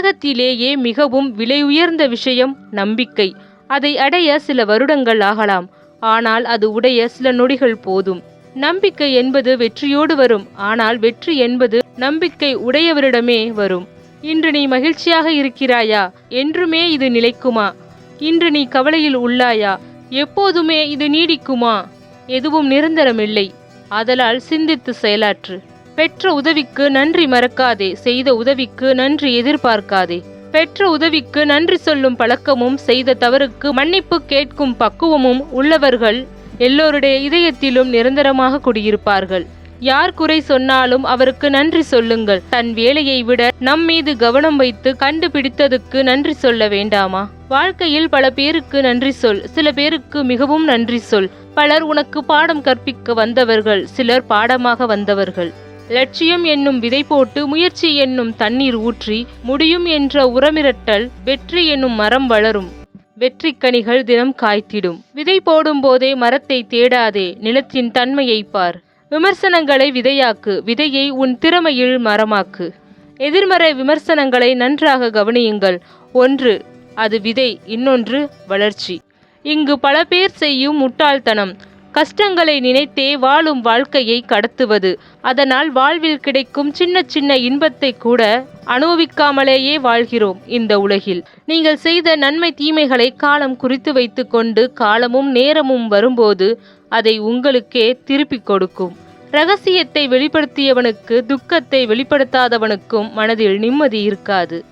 உலகத்திலேயே மிகவும் விலையுயர்ந்த விஷயம் நம்பிக்கை. அதை அடைய சில வருடங்கள் ஆகலாம். ஆனால் அது உடைய சில நொடிகள் போதும். நம்பிக்கை என்பது வெற்றியோடு வரும். ஆனால் வெற்றி என்பது நம்பிக்கை உடையவரிடமே வரும். இன்று நீ மகிழ்ச்சியாக இருக்கிறாயா? என்றுமே இது நிலைக்குமா? இன்று நீ கவலையில் உள்ளாயா? எப்போதுமே இது நீடிக்குமா? எதுவும் நிரந்தரமில்லை. ஆதலால் சிந்தித்து செயலாற்று. பெற்ற உதவிக்கு நன்றி மறக்காதே செய்த உதவிக்கு நன்றி எதிர்பார்க்காதே. பெற்ற உதவிக்கு நன்றி சொல்லும் பழக்கமும் செய்த தவறுக்கு மன்னிப்பு கேட்கும் பக்குவமும் உள்ளவர்கள் எல்லோருடைய இதயத்திலும் நிரந்தரமாக குடியிருப்பார்கள். யார் குறை சொன்னாலும் அவருக்கு நன்றி சொல்லுங்கள். தன் வேலையை விட நம் மீது கவனம் வைத்து கண்டுபிடித்ததுக்கு நன்றி சொல்ல வேண்டாமா? வாழ்க்கையில் பல பேருக்கு நன்றி சொல் சில பேருக்கு மிகவும் நன்றி சொல். பலர் உனக்கு பாடம் கற்பிக்க வந்தவர்கள் சிலர் பாடமாக வந்தவர்கள். லட்சியம் என்னும் விதை போட்டு முயற்சி என்னும் தண்ணீர் ஊற்றி முடியும் என்ற உரமிரட்டல் வெற்றி என்னும் மரம் வளரும். வெற்றி கனிகள் தினம் காய்த்திடும். விதை போடும் போதே மரத்தை தேடாதே நிலத்தின் தன்மையை பார். விமர்சனங்களை விதையாக்கு. விதையை உன் திறமையில் மரமாக்கு. எதிர்மறை விமர்சனங்களை நன்றாக கவனியுங்கள். ஒன்று அது விதை. இன்னொன்று வளர்ச்சி. இங்கு பல பேர் செய்யும் முட்டாள்தனம். கஷ்டங்களை நினைத்தே வாழும் வாழ்க்கையை கடத்துவது. அதனால் வாழ்வில் கிடைக்கும் சின்ன சின்ன இன்பத்தை கூட அனுபவிக்காமலேயே வாழ்கிறோம் இந்த உலகில். நீங்கள் செய்த நன்மை தீமைகளை காலம் குறித்து வைத்துக்கொண்டு காலமும் நேரமும் வரும்போது அதை உங்களுக்கே திருப்பிக் கொடுக்கும். ரகசியத்தை வெளிப்படுத்தியவனுக்கு துக்கத்தை வெளிப்படுத்தாதவனுக்கும் மனதில் நிம்மதி இருக்காது.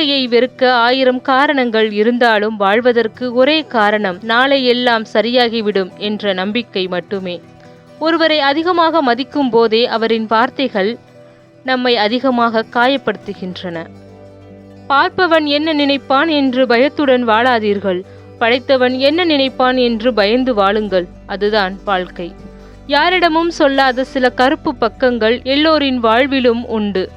வாழ்க்கையை வெறுக்க ஆயிரம் காரணங்கள் இருந்தாலும் வாழ்வதற்கு ஒரே காரணம் நாளை எல்லாம் சரியாகிவிடும் என்ற நம்பிக்கை மட்டுமே. ஒருவரை அதிகமாக மதிக்கும் போதே அவரின் வார்த்தைகள் நம்மை அதிகமாக காயப்படுத்துகின்றன. பார்ப்பவன் என்ன நினைப்பான் என்று பயத்துடன் வாழாதீர்கள். படைத்தவன் என்ன நினைப்பான் என்று பயந்து வாழுங்கள். அதுதான் வாழ்க்கை. யாரிடமும் சொல்லாத சில கருப்பு பக்கங்கள் எல்லோரின் வாழ்விலும் உண்டு.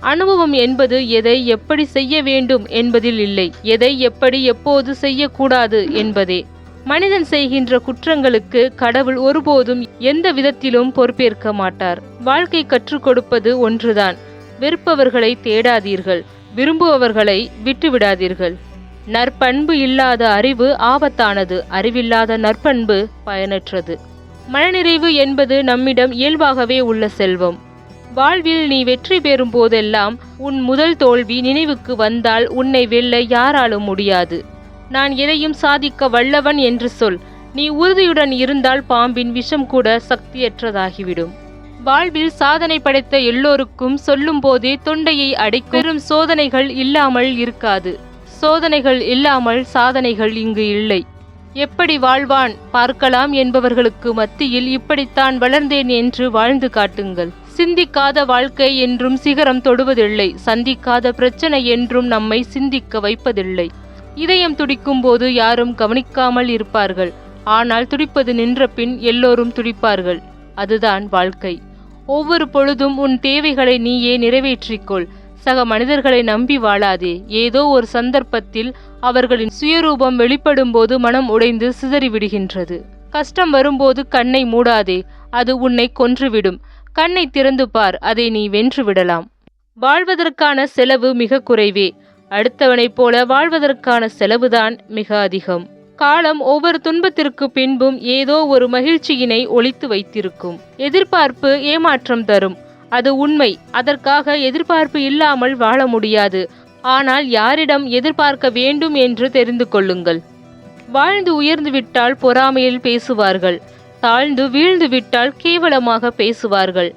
அனுபவம் என்பது எதை எப்படி செய்ய வேண்டும் என்பதில் இல்லை. எதை எப்படி எப்போது செய்யக்கூடாது என்பதே. மனிதன் செய்கின்ற குற்றங்களுக்கு கடவுள் ஒருபோதும் எந்த விதத்திலும் பொறுப்பேற்க மாட்டார். வாழ்க்கை கற்றுக் கொடுப்பது ஒன்றுதான். வெறுப்பவர்களை தேடாதீர்கள். விரும்புபவர்களை விட்டுவிடாதீர்கள். நற்பண்பு இல்லாத அறிவு ஆபத்தானது. அறிவில்லாத நற்பண்பு பயனற்றது. மனநிறைவு என்பது நம்மிடம் இயல்பாகவே உள்ள செல்வம். வாழ்வில் நீ வெற்றி பெறும் போதெல்லாம் உன் முதல் தோல்வி நினைவுக்கு வந்தால் உன்னை வெல்ல யாராலும் முடியாது. நான் எதையும் சாதிக்க வல்லவன் என்று சொல். நீ உறுதியுடன் இருந்தால் பாம்பின் விஷம் கூட சக்தியற்றதாகிவிடும். வாழ்வில் சாதனை படைத்த எல்லோருக்கும் சொல்லும் போதே தொண்டையை அடைக்கும் சோதனைகள் இல்லாமல் இருக்காது. சோதனைகள் இல்லாமல் சாதனைகள் இங்கு இல்லை. எப்படி வாழ்வான்? பார்க்கலாம் என்பவர்களுக்கு மத்தியில் இப்படித்தான் வளர்ந்தேன் என்று வாழ்ந்து காட்டுங்கள். சிந்திக்காத வாழ்க்கை என்றும் சிகரம் தொடுவதில்லை. சந்திக்காத பிரச்சனை என்றும் நம்மை சிந்திக்க வைப்பதில்லை. இதயம் துடிக்கும் போது யாரும் கவனிக்காமல் இருப்பார்கள். ஆனால் துடிப்பது நின்ற பின் எல்லோரும் துடிப்பார்கள். அதுதான் வாழ்க்கை. ஒவ்வொரு பொழுதும் உன் தேவைகளை நீயே நிறைவேற்றிக்கொள். சக மனிதர்களை நம்பி வாழாதே. ஏதோ ஒரு சந்தர்ப்பத்தில் அவர்களின் சுயரூபம் வெளிப்படும் போது மனம் உடைந்து சிதறிவிடுகின்றது. கஷ்டம் வரும்போது கண்ணை மூடாதே. அது உன்னை கொன்றுவிடும். கண்ணை திறந்து பார் அதை நீ வென்று விடலாம். வாழ்வதற்கான செலவு மிக குறைவே. அடுத்தவனைப் போல வாழ்வதற்கான செலவுதான் மிக அதிகம். காலம் ஒவ்வொரு துன்பத்திற்கு பின்பும் ஏதோ ஒரு மகிழ்ச்சியினை ஒழித்து வைத்திருக்கும். எதிர்பார்ப்பு ஏமாற்றம் தரும். அது உண்மை. அதற்காக எதிர்பார்ப்பு இல்லாமல் வாழ முடியாது. ஆனால் யாரிடம் எதிர்பார்க்க வேண்டும் என்று தெரிந்து கொள்ளுங்கள். வாழ்ந்து உயர்ந்துவிட்டால் பொறாமையில் பேசுவார்கள். தாழ்ந்து வீழ்ந்து விட்டால் கேவலமாக பேசுவார்கள்.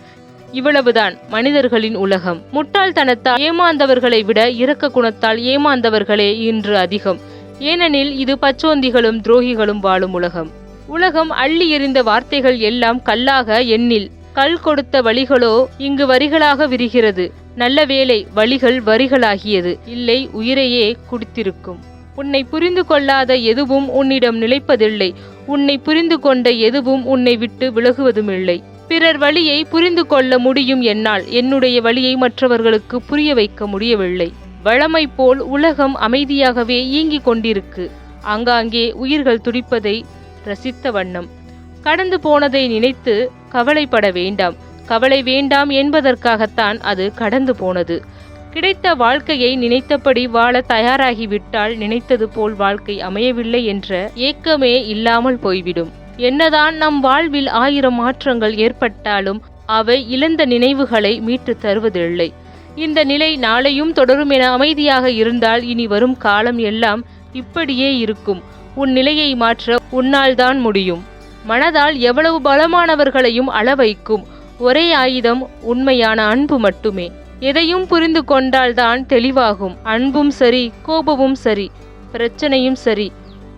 இவ்வளவுதான் மனிதர்களின் உலகம். முட்டாள்தனத்தால் ஏமாந்தவர்களை விட இரக்க குணத்தால் ஏமாந்தவர்களே இன்று அதிகம். ஏனெனில் இது பச்சோந்திகளும் துரோகிகளும் வாழும் உலகம். உலகம் அள்ளி எறிந்த வார்த்தைகள் எல்லாம் கல்லாக எண்ணில். கல் கொடுத்த வழிகளோ இங்கு வரிகளாக விரிகிறது. நல்ல வேளை வழிகள் வரிகளாகியது. இல்லை உயிரையே குடித்திருக்கும். உன்னை புரிந்து கொள்ளாத எதுவும் உன்னிடம் நிலைப்பதில்லை. உன்னை புரிந்து கொண்ட எதுவும் உன்னை விட்டு விலகுவதுமில்லை. பிறர் வழியை புரிந்து கொள்ள முடியும் என்னால் என்னுடைய வழியை மற்றவர்களுக்கு புரிய வைக்க முடியவில்லை. வளமை போல் உலகம் அமைதியாகவே இயங்கிக் கொண்டிருக்கு. ஆங்காங்கே உயிர்கள் துடிப்பதை ரசித்த வண்ணம். கடந்து போனதை நினைத்து கவலைப்பட வேண்டாம். கவலை வேண்டாம் என்பதற்காகத்தான் அது கடந்து போனது. கிடைத்த வாழ்க்கையை நினைத்தபடி வாழ தயாராகிவிட்டால் நினைத்தது போல் வாழ்க்கை அமையவில்லை என்ற ஏக்கமே இல்லாமல் போய்விடும். என்னதான் நம் வாழ்வில் ஆயிரம் மாற்றங்கள் ஏற்பட்டாலும் அவை இழந்த நினைவுகளை மீட்டு தருவதில்லை. இந்த நிலை நாளையும் தொடரும் என அமைதியாக இருந்தால் இனி வரும் காலம் எல்லாம் இப்படியே இருக்கும். உன் நிலையை மாற்ற உன்னால் தான் முடியும். மனதால் எவ்வளவு பலமானவர்களையும் அளவைக்கும். ஒரே ஆயுதம் உண்மையான அன்பு மட்டுமே. எதையும் புரிந்து கொண்டால்தான் தெளிவாகும். அன்பும் சரி கோபமும் சரி பிரச்சனையும் சரி.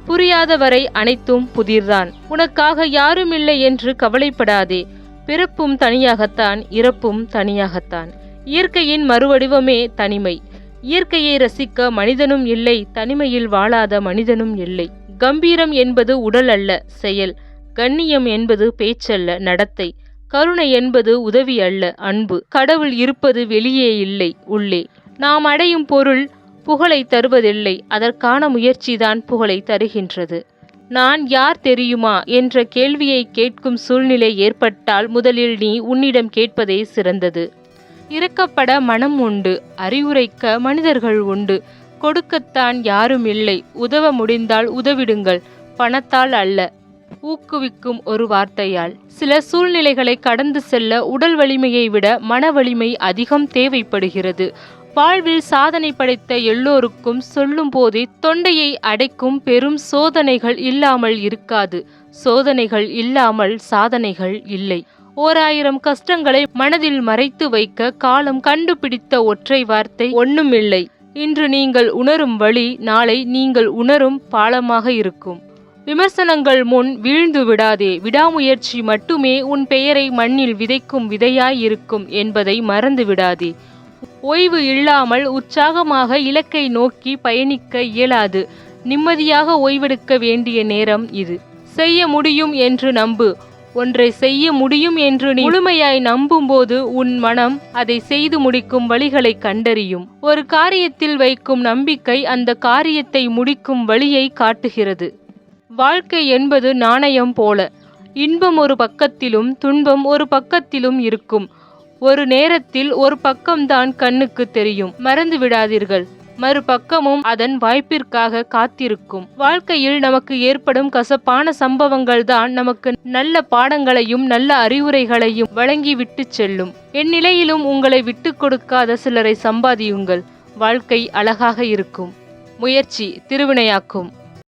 புரியாதவரை அனைத்தும் புதிர்தான். உனக்காக யாரும் இல்லை என்று கவலைப்படாதே. பிறப்பும் தனியாகத்தான் இறப்பும் தனியாகத்தான். இயற்கையின் மறுவடிவமே தனிமை. இயற்கையை ரசிக்க மனிதனும் இல்லை தனிமையில் வாழாத மனிதனும் இல்லை. கம்பீரம் என்பது உடல் அல்ல செயல். கண்ணியம் என்பது பேச்சல்ல நடத்தை. கருணை என்பது உதவி அல்ல அன்பு. கடவுள் இருப்பது வெளியே இல்லை உள்ளே. நாம் அடையும் பொருள் புகழை தருவதில்லை அதற்கான முயற்சிதான் புகழை தருகின்றது. நான் யார் தெரியுமா என்ற கேள்வியை கேட்கும் சூழ்நிலை ஏற்பட்டால் முதலில் நீ உன்னிடம் கேட்பதே சிறந்தது. இறக்கப்பட மனம் உண்டு அறிவுரைக்க மனிதர்கள் உண்டு. கொடுக்கத்தான் யாரும் இல்லை உதவ முடிந்தால் உதவிடுங்கள் பணத்தால் அல்ல. ஊக்குவிக்கும் ஒரு வார்த்தையால் சில சூழ்நிலைகளை கடந்து செல்ல உடல் வலிமையை விட மன வலிமை அதிகம் தேவைப்படுகிறது. வாழ்வில் சாதனை படைத்த எல்லோருக்கும் சொல்லும் போதே தொண்டையை அடைக்கும் பெரும் சோதனைகள் இல்லாமல் இருக்காது. சோதனைகள் இல்லாமல் சாதனைகள் இல்லை. ஓராயிரம் கஷ்டங்களை மனதில் மறைத்து வைக்க காலம் கண்டுபிடித்த ஒற்றை வார்த்தை ஒன்றுமில்லை இன்று நீங்கள் உணரும் வழி நாளை நீங்கள் உணரும் பாலமாக இருக்கும். விமர்சனங்கள் முன் வீழ்ந்து விடாதே. விடாமுயற்சி மட்டுமே உன் பெயரை மண்ணில் விதைக்கும் விதையாய் இருக்கும் என்பதை மறந்து விடாதே. ஓய்வு இல்லாமல் உற்சாகமாக இலக்கை நோக்கி பயணிக்க இயலாது. நிம்மதியாக ஓய்வெடுக்க வேண்டிய நேரம் இது. செய்ய முடியும் என்று நம்பு. ஒன்றை செய்ய முடியும் என்று நீ முழுமையாய் நம்பும்போது உன் மனம் அதை செய்து முடிக்கும் வழிகளை கண்டறியும். ஒரு காரியத்தில் வைக்கும் நம்பிக்கை அந்த காரியத்தை முடிக்கும் வழியை காட்டுகிறது. வாழ்க்கை என்பது நாணயம் போல. இன்பம் ஒரு பக்கத்திலும் துன்பம் ஒரு பக்கத்திலும் இருக்கும். ஒரு நேரத்தில் ஒரு பக்கம்தான் கண்ணுக்கு தெரியும். மறந்து விடாதீர்கள். மறுபக்கமும் அதன் வாய்ப்பிற்காக காத்திருக்கும். வாழ்க்கையில் நமக்கு ஏற்படும் கசப்பான சம்பவங்கள் தான் நமக்கு நல்ல பாடங்களையும் நல்ல அறிவுரைகளையும் வழங்கி விட்டு செல்லும். எந்நிலையிலும் உங்களை விட்டு கொடுக்காத சிலரை சம்பாதியுங்கள். வாழ்க்கை அழகாக இருக்கும். முயற்சி திருவினையாக்கும்.